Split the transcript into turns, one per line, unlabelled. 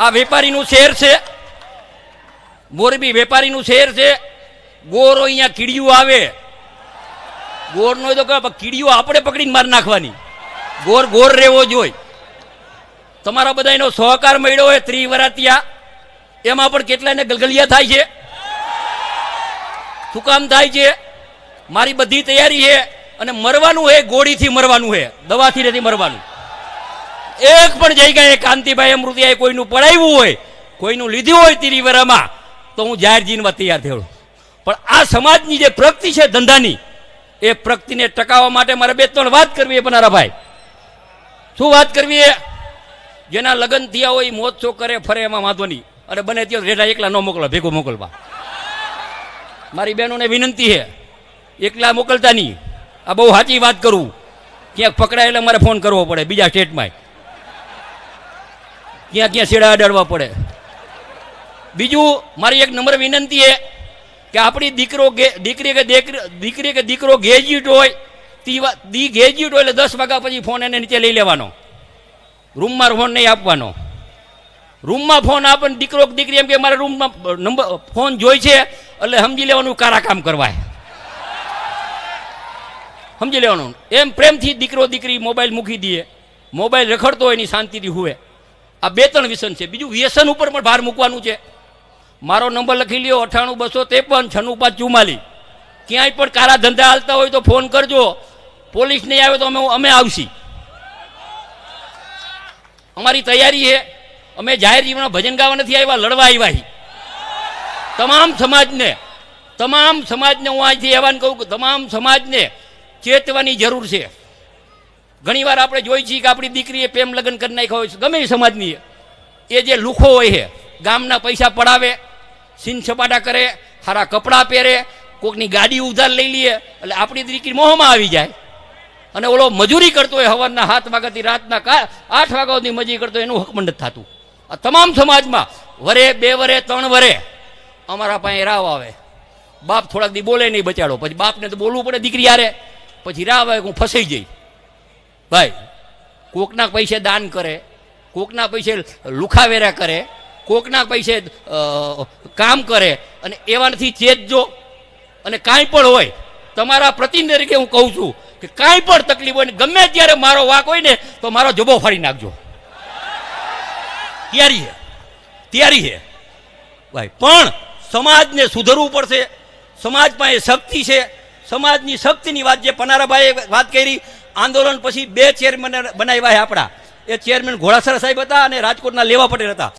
આ વેપારીનું શહેર છે. મોરબી વેપારીનું શહેર છે. ગોરો અહીંયા કીડિયું આવે. ગોરનો તો કે કીડીઓ આપણે પકડીને મારી નાખવાની. ગોર ગોર રહેવો જોઈએ તમારા બધાનો સહકાર મળ્યો હોય ત્રિવરાતિયા. એમાં પણ કેટલાને ગલગલિયા થાય છે? શું કામ થાય છે? મારી બધી તૈયારી છે અને મરવાનું હે, ગોળીથી મરવાનું હે. દવાથી નથી મરવાનું. એક પણ જગ્યાએ કાંતિભાઈ અમૃતિયાએ કોઈનું પડાવ્યું હોય, કોઈનું લીધું હોય તિરિવરામાં, તો હું જાહેર જીનવા તૈયાર થયો. પણ આ સમાજની જે પ્રગતિ છે ધંધાની, એ પ્રગતિને ટકાવવા માટે મારે બે ત્રણ વાત કરવી બનારા ભાઈ. શું વાત કરવી એ? જેના લગ્ન થયા હોય મોજ શોખ કરે, ફરે એમાં વાંધો નહીં. અને બને ત્યાં રેડા એકલા ન મોકલો, ભેગો મોકલવા. મારી બહેનોને વિનંતી છે, એકલા મોકલતા નહીં. આ બહુ સાચી વાત કરું. ક્યાંક પકડાયેલા મારે ફોન કરવો પડે, બીજા સ્ટેટમાં ક્યાં ક્યાં છેડા અડાડવા પડે. બીજું, મારી એક નંબર વિનંતી એ કે આપણી દીકરો દીકરી કે દીકરી કે દીકરો ગેજ્યુટ હોય, તી દી ગેજ્યુટ હોય એટલે દસ વાગ્યા પછી ફોન એને નીચે લઈ લેવાનો. રૂમમાં ફોન નહીં આપવાનો. રૂમમાં ફોન આપે દીકરો દીકરી એમ કે મારા રૂમમાં નંબર ફોન જોઈ છે, એટલે સમજી લેવાનું કારા કામ કરવાય. સમજી લેવાનું. એમ પ્રેમથી દીકરો દીકરી મોબાઈલ મૂકી દઈએ મોબાઈલ રખડતો હોય એની શાંતિથી હુએ. આ બે ત્રણ વ્યસન છે. બીજું વ્યસન ઉપર પણ ભાર મૂકવાનું છે. મારો નંબર લખી લ્યો, અઠાણું, બસો ત્રેપન, છન્નું, પાંચ ચુમાલી ક્યાંય પણ કારા ધંધા હાલતા હોય તો ફોન કરજો. પોલીસ નહીં આવે તો અમે અમે આવશી. અમારી તૈયારી છે. અમે જાહેર જીવનમાં ભજન ગાવા નથી આવ્યા, લડવા આવ્યા તમામ સમાજને તમામ સમાજને હું અહીંથી એવાન કહું કે તમામ સમાજને ચેતવાની જરૂર છે. ઘણીવાર આપણે જોઈ છીએ કે આપણી દીકરીએ પ્રેમ લગ્ન કરી નાખ્યા હોય ગમે સમાજની. એ જે લુખો હોય છે, ગામના પૈસા પડાવે, સીન સપાટા કરે સારા કપડાં પહેરે, કોકની ગાડી ઉધાર લઈ લઈએ એટલે આપણી દીકરી મોહમાં આવી જાય. અને ઓલો મજૂરી કરતો હોય, હવારના સાત વાગ્યાથી રાતના આઠ વાગ્યા સુધી મજૂરી કરતો એનું હકમંડ થતું. આ તમામ સમાજમાં વરે, બે વરે, ત્રણ વરે અમારા પાસે રાવ આવે. બાપ થોડાક દી બોલે નહીં બચાડો. પછી બાપને તો બોલવું પડે દીકરી યારે પછી રાવ આવે હું ફસાઈ જઈ ભાઈ, કોકના પૈસે દાન કરે, કોકના પૈસે લુખાવેરા કરે, કોકના પૈસે કામ કરે, અને એવાથી ચેતજો અને કાંઈ પણ હોય, તમારા પ્રતિનિધિ તરીકે હું કહું છું કે કાંઈ પણ તકલીફ હોય ને ગમે ત્યારે મારો વાક હોય ને, તો મારો જબો ફાડી નાખજો. તૈયારી છે તૈયારી છે ભાઈ, પણ સમાજને સુધરવું પડશે, સમાજમાં એ શક્તિ છે, સમાજની શક્તિની વાત જે પનારાભાઈએ વાત કરી આંદોલન પછી બે ચેરમેન બનાવ્યા છે આપણા. એ ચેરમેન ઘોડાસરા સાહેબ હતા અને રાજકોટના લેવા પટેલ હતા.